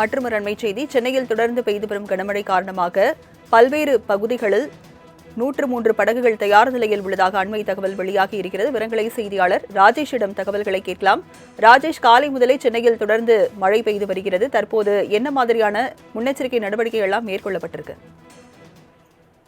மற்றும் ஒரு அண்மைச் செய்தி சென்னையில் தொடர்ந்து பெய்து வரும் கனமழை காரணமாக பல்வேறு பகுதிகளில் நூற்று மூன்று படகுகள் தயார் நிலையில் உள்ளதாக அண்மை தகவல் வெளியாகி இருக்கிறது. விரங்கலை செய்தியாளர் ராஜேஷிடம் தகவல்களை கேட்கலாம். ராஜேஷ் காலை முதலே சென்னையில் தொடர்ந்து மழை பெய்து வருகிறது. தற்போது என்ன மாதிரியான முன்னெச்சரிக்கை நடவடிக்கைகள் எல்லாம் மேற்கொள்ளப்பட்டிருக்கு?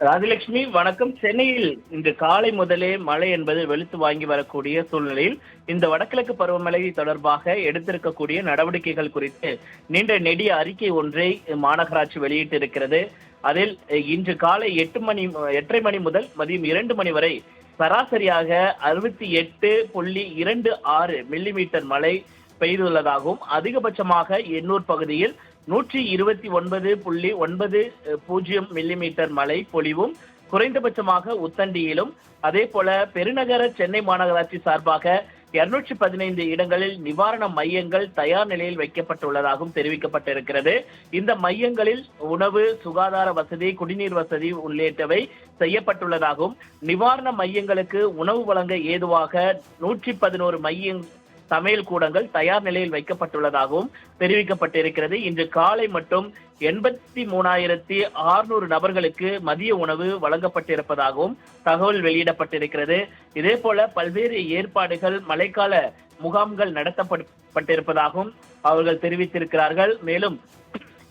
ராஜலட்சுமி வணக்கம். சென்னையில் இன்று காலை முதலே மழை என்பது வெளுத்து வாங்கி வரக்கூடிய சூழ்நிலையில் இந்த வடகிழக்கு பருவமழை தொடர்பாக எடுத்திருக்கக்கூடிய நடவடிக்கைகள் குறித்து நீண்ட நெடிய அறிக்கை ஒன்றை மாநகராட்சி வெளியிட்டிருக்கிறது. அதில் இன்று காலை எட்டு மணி எட்டரை மணி முதல் மதியம் இரண்டு மணி வரை சராசரியாக அறுபத்தி எட்டு புள்ளி இரண்டு ஆறு மில்லிமீட்டர் மழை பெய்துள்ளதாகவும் அதிகபட்சமாக எண்ணூர் பகுதியில் நூற்றி இருபத்தி ஒன்பது புள்ளி ஒன்பது பூஜ்ஜியம் மில்லிமீட்டர் மழை பொழிவும் குறைந்தபட்சமாக உத்தண்டியிலும். அதே போல பெருநகர சென்னை மாநகராட்சி சார்பாக இருநூற்றி பதினைந்து இடங்களில் நிவாரண மையங்கள் தயார் நிலையில் வைக்கப்பட்டுள்ளதாகவும் தெரிவிக்கப்பட்டிருக்கிறது. இந்த மையங்களில் உணவு சுகாதார வசதி குடிநீர் வசதி உள்ளிட்டவை செய்யப்பட்டுள்ளதாகவும் நிவாரண மையங்களுக்கு உணவு வழங்க ஏதுவாக நூற்றி பதினோரு மைய சமையல் கூடங்கள் தயார் நிலையில் வைக்கப்பட்டுள்ளதாகவும் தெரிவிக்கப்பட்டிருக்கிறது. இன்று காலை மட்டும் எண்பத்தி மூணாயிரத்தி ஆறுநூறு நபர்களுக்கு மதிய உணவு வழங்கப்பட்டிருப்பதாகவும் தகவல் வெளியிடப்பட்டிருக்கிறது. இதே போல பல்வேறு ஏற்பாடுகள் மழைக்கால முகாம்கள் நடத்தப்பட்டிருப்பதாகவும் அவர்கள் தெரிவித்திருக்கிறார்கள். மேலும்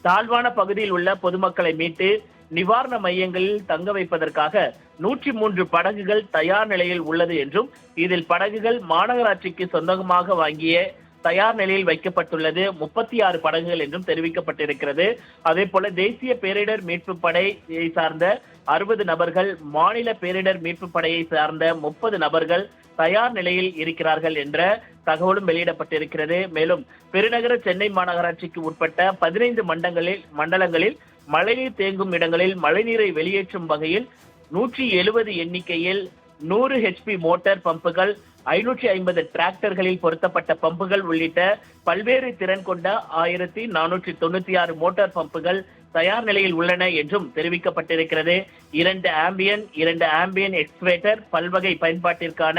தாழ்வான பகுதியில் உள்ள பொதுமக்களை மீட்டு நிவாரண மையங்களில் தங்க வைப்பதற்காக நூற்றி மூன்று படகுகள் தயார் நிலையில் உள்ளது என்றும் இதில் படகுகள் மாநகராட்சிக்கு சொந்தமாக வாங்கிய தயார் நிலையில் வைக்கப்பட்டுள்ளது. முப்பத்தி ஆறு படகுகள் என்றும் தெரிவிக்கப்பட்டிருக்கிறது. அதே போல தேசிய பேரிடர் மீட்பு படையை சார்ந்த அறுபது நபர்கள் மாநில பேரிடர் மீட்பு படையை சார்ந்த முப்பது நபர்கள் தயார் நிலையில் இருக்கிறார்கள் என்ற தகவலும் வெளியிடப்பட்டிருக்கிறது. மேலும் பெருநகர சென்னை மாநகராட்சிக்கு உட்பட்ட பதினைந்து மண்டங்களில் மண்டலங்களில் மழைநீர் தேங்கும் இடங்களில் மழைநீரை வெளியேற்றும் வகையில் நூற்றி எழுபது எண்ணிக்கையில் நூறு ஹெச்பி மோட்டார் பம்புகள் ஐநூற்றி ஐம்பது டிராக்டர்களில் பொருத்தப்பட்ட பம்புகள் உள்ளிட்ட பல்வேறு திறன் கொண்ட ஆயிரத்தி நானூற்றி தொண்ணூத்தி ஆறு மோட்டார் பம்புகள் தயார் நிலையில் உள்ளன என்றும் தெரிவிக்கப்பட்டிருக்கிறது. இரண்டு ஆம்பியன் இரண்டு ஆம்பியன் எக்ஸ்வேட்டர் பல்வகை பயன்பாட்டிற்கான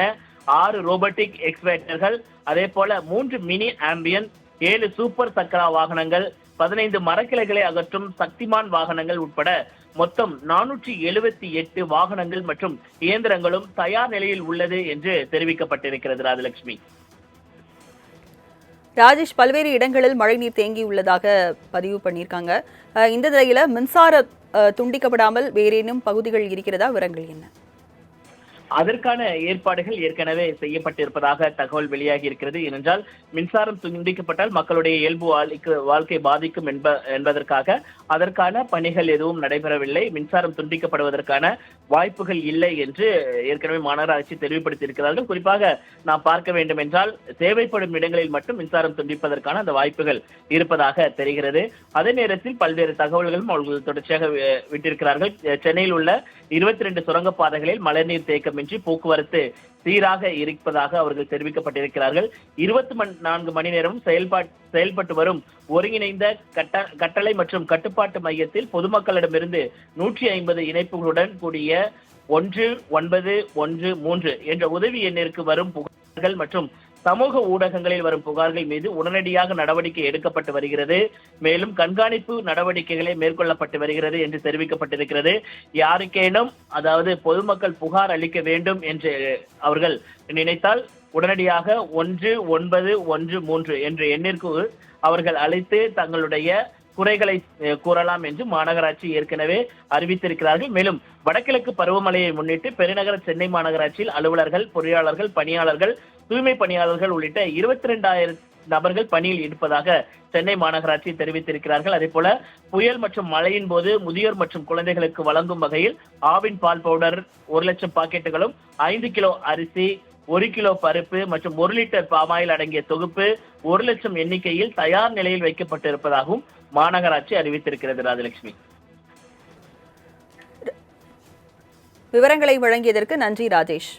ஆறு ரோபோட்டிக் எக்ஸ்வேட்டர்கள் அதே போல மூன்று மினி ஆம்பியன் ஏழு சூப்பர் சக்கரா வாகனங்கள் பதினைந்து மரக்கிளைகளை அகற்றும் சக்திமான் வாகனங்கள் உட்பட மொத்தம் நானூற்றி எழுபத்தி எட்டு வாகனங்கள் மற்றும் இயந்திரங்களும் தயார் நிலையில் உள்ளது என்று தெரிவிக்கப்பட்டிருக்கிறது ராஜலட்சுமி. ராஜேஷ் பல்வேறு இடங்களில் மழைநீர் தேங்கியுள்ளதாக பதிவு பண்ணியிருக்காங்க. இந்த நிலையில மின்சார துண்டிக்கப்படாமல் வேறேனும் பகுதிகள் இருக்கிறதா? விவரங்கள் என்ன? அதற்கான ஏற்பாடுகள் ஏற்கனவே செய்யப்பட்டிருப்பதாக தகவல் வெளியாகி இருக்கிறது. ஏனென்றால் மின்சாரம் துண்டிக்கப்பட்டால் மக்களுடைய இயல்பு வாழ்க்கை வாழ்க்கை பாதிக்கும் என்ப என்பதற்காக அதற்கான பணிகள் எதுவும் நடைபெறவில்லை. மின்சாரம் துண்டிக்கப்படுவதற்கான வாய்ப்புகள் இல்லை என்று ஏற்கனவே மாநகராட்சி தெரிவிப்படுத்தியிருக்கிறார்கள் குறிப்பாக நாம் பார்க்க வேண்டும் என்றால் தேவைப்படும் இடங்களில் மட்டும் மின்சாரம் துண்டிப்பதற்கான அந்த வாய்ப்புகள் இருப்பதாக தெரிகிறது. அதே நேரத்தில் பல்வேறு தகவல்களும் அவர்கள் தொடர்ச்சியாக வி- விட்டிருக்கிறார்கள். சென்னையில் உள்ள இருபத்தி ரெண்டு சுரங்கப்பாதைகளில் மழைநீர் மட்டுமின்றி போக்குவரத்து சீராக இருப்பதாக அவர்கள் தெரிவிக்கப்பட்டிருக்கிறார்கள். இருபத்தி நான்கு மணி நேரமும் செயல்பாட் செயல்பட்டு வரும் ஒருங்கிணைந்த கட்ட கட்டளை மற்றும் கட்டுப்பாட்டு மையத்தில் பொதுமக்களிடமிருந்து நூற்றி ஐம்பது இணைப்புகளுடன் கூடிய ஒன்று ஒன்பது ஒன்று மூன்று என்ற உதவி எண்ணிற்கு வரும் புகார்கள் மற்றும் சமூக ஊடகங்களில் வரும் புகார்கள் மீது உடனடியாக நடவடிக்கை எடுக்கப்பட்டு வருகிறது. மேலும் கண்காணிப்பு நடவடிக்கைகளை மேற்கொள்ளப்பட்டு வருகிறது என்று தெரிவிக்கப்பட்டிருக்கிறது. யாருக்கேனும் அதாவது பொதுமக்கள் புகார் அளிக்க வேண்டும் என்று அவர்கள் நினைத்தால் உடனடியாக ஒன்று ஒன்பது ஒன்று மூன்று என்ற எண்ணிற்கு அவர்கள் அழைத்து தங்களுடைய குறைகளை கூறலாம் என்று மாநகராட்சி ஏற்கனவே அறிவித்திருக்கிறார்கள். மேலும் வடகிழக்கு பருவமழையை முன்னிட்டு பெருநகர சென்னை மாநகராட்சியில் அலுவலர்கள் பொறியாளர்கள் பணியாளர்கள் தூய்மை பணியாளர்கள் உள்ளிட்ட இருபத்தி ரெண்டாயிரம் நபர்கள் பணியில் இருப்பதாக சென்னை மாநகராட்சி தெரிவித்திருக்கிறார்கள். அதே போல புயல் மற்றும் மழையின் போது முதியோர் மற்றும் குழந்தைகளுக்கு வழங்கும் வகையில் ஆவின் பால் பவுடர் ஒரு லட்சம் பாக்கெட்டுகளும் ஐந்து கிலோ அரிசி ஒரு கிலோ பருப்பு மற்றும் ஒரு லிட்டர் பாமாயில் அடங்கிய தொகுப்பு ஒரு லட்சம் எண்ணிக்கையில் தயார் நிலையில் வைக்கப்பட்டிருப்பதாகவும் மாநகராட்சி அறிவித்திருக்கிறது ராஜலட்சுமி. விவரங்களை வழங்கியதற்கு நன்றி ராஜேஷ்.